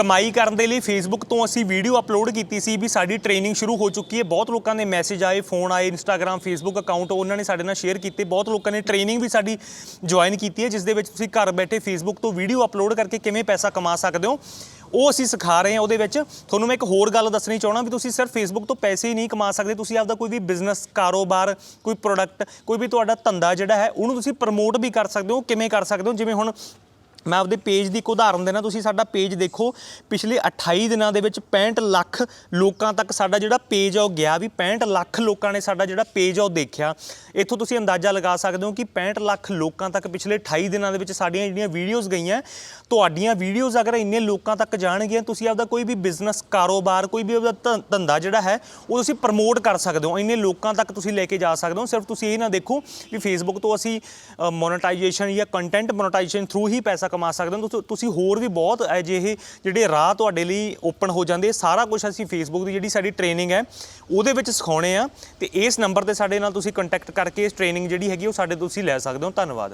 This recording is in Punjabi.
ਕਮਾਈ ਕਰਨ ਦੇ ਲਈ ਫੇਸਬੁੱਕ ਤੋਂ ਅਸੀਂ ਵੀਡੀਓ ਅਪਲੋਡ ਕੀਤੀ ਸੀ ਵੀ ਸਾਡੀ ਟ੍ਰੇਨਿੰਗ ਸ਼ੁਰੂ ਹੋ ਚੁੱਕੀ ਹੈ। ਬਹੁਤ ਲੋਕਾਂ ਦੇ ਮੈਸੇਜ ਆਏ ਫੋਨ ਆਏ ਇੰਸਟਾਗ੍ਰam ਫੇਸਬੁੱਕ ਅਕਾਊਂਟ ਉਹਨਾਂ ਨੇ ਸਾਡੇ ਨਾਲ ਸ਼ੇਅਰ ਕੀਤੇ। ਬਹੁਤ ਲੋਕਾਂ ਨੇ ਟ੍ਰੇਨਿੰਗ ਵੀ ਸਾਡੀ ਜੁਆਇਨ ਕੀਤੀ ਹੈ, ਜਿਸ ਦੇ ਵਿੱਚ ਤੁਸੀਂ ਘਰ ਬੈਠੇ ਫੇਸਬੁੱਕ ਤੋਂ ਵੀਡੀਓ ਅਪਲੋਡ ਕਰਕੇ ਕਿਵੇਂ ਪੈਸਾ ਕਮਾ ਸਕਦੇ ਹੋ, ਉਹ ਅਸੀਂ ਸਿਖਾ ਰਹੇ ਹਾਂ। ਉਹਦੇ ਵਿੱਚ ਤੁਹਾਨੂੰ ਮੈਂ ਇੱਕ ਹੋਰ ਗੱਲ ਦੱਸਣੀ ਚਾਹਣਾ ਵੀ ਤੁਸੀਂ ਸਿਰਫ ਫੇਸਬੁੱਕ ਤੋਂ ਪੈਸੇ ਹੀ ਨਹੀਂ ਕਮਾ ਸਕਦੇ। ਤੁਸੀਂ ਆਪਦਾ ਕੋਈ ਵੀ ਬਿਜ਼ਨਸ ਕਾਰੋਬਾਰ, ਕੋਈ ਪ੍ਰੋਡਕਟ ਕੋਈ ਵੀ ਤੁਹਾਡਾ ਧੰਦਾ ਜਿਹੜਾ ਹੈ, ਉਹਨੂੰ ਤੁਸੀਂ ਪ੍ਰਮੋਟ ਵੀ ਕਰ ਸਕਦੇ ਹੋ, ਕਿਵੇਂ ਕਰ ਸਕਦੇ ਹੋ? ਜਿਵੇਂ ਹੁਣ ਮੈਂ ਆਪਦੇ ਪੇਜ ਦੀ ਇੱਕ ਉਦਾਹਰਨ ਦੇਣਾ ਤੁਸੀਂ ਸਾਡਾ ਪੇਜ ਦੇਖੋ, ਪਿਛਲੇ 28 ਦਿਨਾਂ ਦੇ ਵਿੱਚ 65 ਲੱਖ ਲੋਕਾਂ ਤੱਕ ਸਾਡਾ ਜਿਹੜਾ ਪੇਜ ਆ ਉਹ ਗਿਆ ਵੀ 65 ਲੱਖ ਲੋਕਾਂ ਨੇ ਸਾਡਾ ਜਿਹੜਾ ਪੇਜ ਆ ਉਹ ਦੇਖਿਆ। ਇੱਥੋਂ ਤੁਸੀਂ ਅੰਦਾਜ਼ਾ ਲਗਾ ਸਕਦੇ ਹੋ ਕਿ 65 ਲੱਖ ਲੋਕਾਂ ਤੱਕ ਪਿਛਲੇ 28 ਦਿਨਾਂ ਦੇ ਵਿੱਚ ਸਾਡੀਆਂ ਜਿਹੜੀਆਂ ਵੀਡੀਓਜ਼ ਗਈਆਂ, ਤੁਹਾਡੀਆਂ ਵੀਡੀਓਜ਼ ਅਗਰ ਇੰਨੇ ਲੋਕਾਂ ਤੱਕ ਜਾਣਗੀਆਂ, ਤੁਸੀਂ ਆਪਦਾ ਕੋਈ ਵੀ ਬਿਜ਼ਨਸ ਕਾਰੋਬਾਰ, ਕੋਈ ਵੀ ਆਪਦਾ ਧੰ- ਧੰਦਾ ਜਿਹੜਾ ਹੈ, ਉਹ ਤੁਸੀਂ ਪ੍ਰਮੋਟ ਕਰ ਸਕਦੇ ਹੋ। ਇੰਨੇ ਲੋਕਾਂ ਤੱਕ ਤੁਸੀਂ ਲੈ ਕੇ ਜਾ ਸਕਦੇ ਹੋ। ਸਿਰਫ ਤੁਸੀਂ ਇਹ ਨਾ ਦੇਖੋ ਵੀ ਫੇਸਬੁੱਕ ਤੋਂ ਅਸੀਂ ਮੋਨੇਟਾਈਜੇਸ਼ਨ ਜਾਂ ਕੰਟੈਂਟ ਮੋਨੇਟਾਈਜੇਸ਼ਨ ਥਰੂ ਹੀ ਪੈਸਾ ਕਮਾ ਸਕਦੇ ਹੋ। ਤੁਸ- ਤੁਸੀਂ ਹੋਰ ਵੀ ਬਹੁਤ ਅਜਿਹੇ ਜਿਹੜੇ ਰਾਹ ਤੁਹਾਡੇ ਲਈ ਓਪਨ ਹੋ ਜਾਂਦੇ। ਸਾਰਾ ਕੁਝ ਅਸੀਂ ਫੇਸਬੁੱਕ ਦੀ ਜਿਹੜੀ ਸਾਡੀ ਟ੍ਰੇਨਿੰਗ ਹੈ, ਉਹਦੇ ਵਿੱਚ ਸਿਖਾਉਣੇ ਆ। ਤੇ ਇਸ ਨੰਬਰ ਤੇ ਸਾਡੇ ਨਾਲ ਤੁਸੀਂ ਕੰਟੈਕਟ ਕਰਕੇ ਇਸ ਟ੍ਰੇਨਿੰਗ ਜਿਹੜੀ ਹੈਗੀ, ਉਹ ਸਾਡੇ ਤੋਂ ਤੁਸੀਂ ਲੈ ਸਕਦੇ ਹੋ। ਧੰਨਵਾਦ।